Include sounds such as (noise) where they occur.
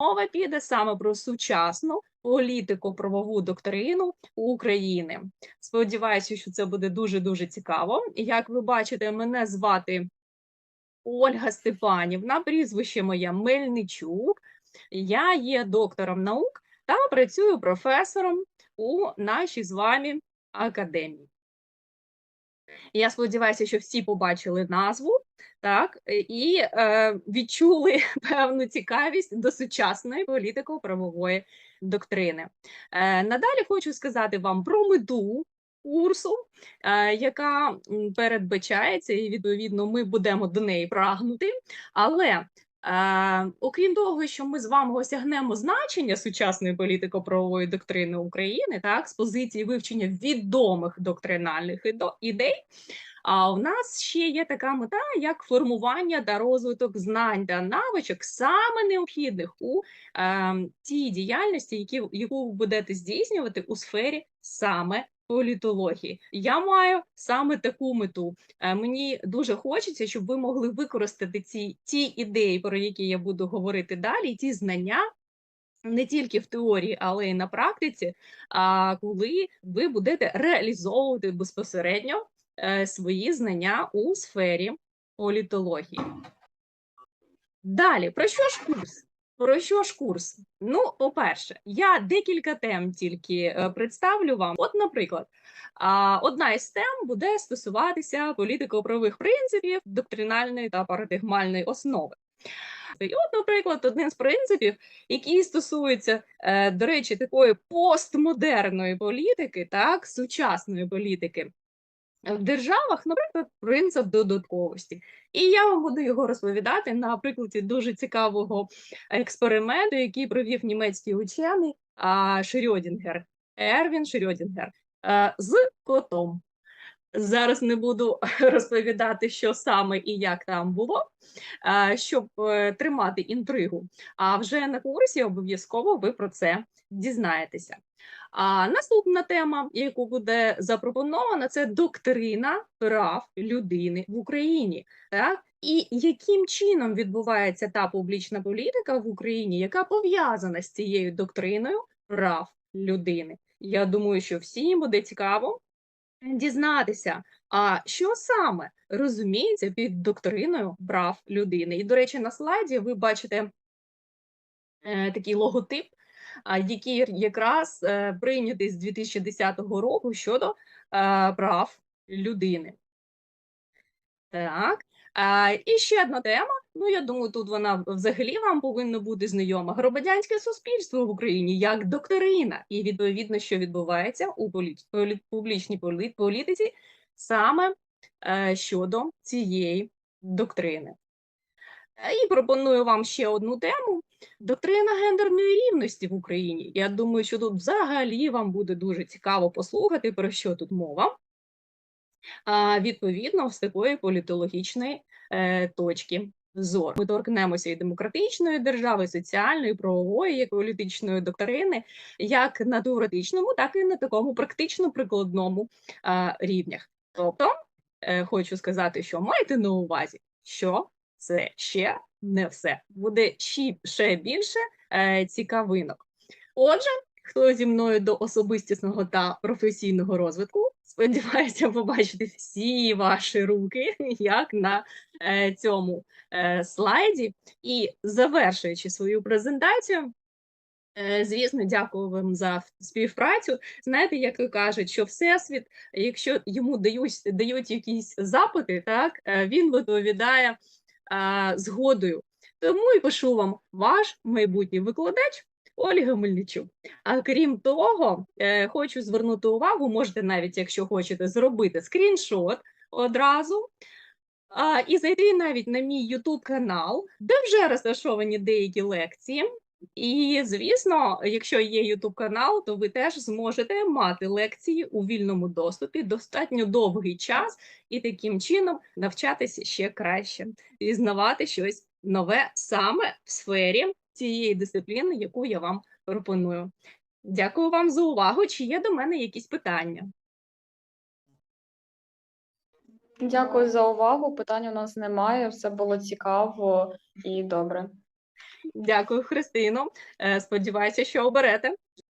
Мова піде саме про сучасну політико-правову доктрину України. Сподіваюся, що це буде дуже дуже цікаво. Як ви бачите, мене звати Ольга Степанівна, прізвище моє Мельничук. Я є доктором наук та працюю професором у нашій з вами академії. Я сподіваюся, що всі побачили назву, так, і е, відчули (laughs) певну цікавість до сучасної політико-правової доктрини. Е, надалі хочу сказати вам про мету курсу, е, яка передбачається, і відповідно ми будемо до неї прагнути. Але Е, окрім того, що ми з вами осягнемо значення сучасної політико-правової доктрини України, так, з позиції вивчення відомих доктринальних ідей, а у нас ще є така мета, як формування та розвиток знань та навичок, саме необхідних у е, тій діяльності, які, яку ви будете здійснювати у сфері саме політології. Я маю саме таку мету. Е, Мені дуже хочеться, щоб ви могли використати ці ті ідеї, про які я буду говорити далі, ті знання. Не тільки в теорії, але й на практиці, а коли ви будете реалізовувати безпосередньо е, свої знання у сфері політології. Далі, про що ж курс? Про що ж курс? Ну, по-перше, я декілька тем тільки е, представлю вам. От, наприклад, одна із тем буде стосуватися політико-правових принципів, доктринальної та парадигмальної основи. І от, наприклад, один з принципів, який стосується, е, до речі, такої постмодерної політики, так, сучасної політики. В державах, наприклад, принцип додатковості. І я вам буду його розповідати на прикладі дуже цікавого експерименту, який провів німецький учений Шрьодінгер, Ервін Шрьодінгер, е, з котом. Зараз не буду (laughs) розповідати, що саме і як там було, е, щоб е, тримати інтригу. А вже на курсі обов'язково ви про це дізнаєтеся. А наступна тема, яку буде запропонована, це доктрина прав людини в Україні. Так? І яким чином відбувається та публічна політика в Україні, яка пов'язана з цією доктриною прав людини? Я думаю, що всім буде цікаво дізнатися, а що саме розуміється під доктриною прав людини. І, до речі, на слайді ви бачите е, такий логотип, який якраз е, прийнятий з 2010 року щодо е, прав людини. Так. І ще одна тема. Ну, я думаю, тут вона взагалі вам повинна бути знайома. Громадянське суспільство в Україні як доктрина, і відповідно, що відбувається у публічній політиці саме е, щодо цієї доктрини. Е, І пропоную вам ще одну тему: доктрина гендерної рівності в Україні. Я думаю, що тут взагалі вам буде дуже цікаво послухати, про що тут мова. Відповідно, з такої політологічної е, точки зору. Ми торкнемося і демократичної держави, і соціальної, і правової, і політичної доктрини, як на теоретичному, так і на такому практично прикладному рівнях. Тобто, е, хочу сказати, що майте на увазі, що це ще не все. Буде ще, більше е, цікавинок. Отже, хто зі мною до особистісного та професійного розвитку, сподіваюся побачити всі ваші руки, (laughs) як на е, цьому е, слайді. І завершуючи свою презентацію, е, звісно, дякую вам за співпрацю. Знаєте, як то кажуть, що всесвіт, якщо йому дають, дають якісь запити, так е, він відповідає згодою. Тому і пишу вам ваш майбутній викладач. Ольга Мельничук. А крім того, е, хочу звернути увагу, можете навіть, якщо хочете, зробити скріншот одразу і зайти навіть на мій YouTube канал, де вже розташовані деякі лекції. І, звісно, якщо є YouTube канал, то ви теж зможете мати лекції у вільному доступі достатньо довгий час і таким чином навчатися ще краще, пізнавати щось нове саме в сфері цієї дисципліни, яку я вам пропоную. Дякую вам за увагу. Чи є до мене якісь питання? Дякую за увагу. Питань у нас немає. Все було цікаво і добре. Дякую, Христино. Е, сподіваюся, що оберете.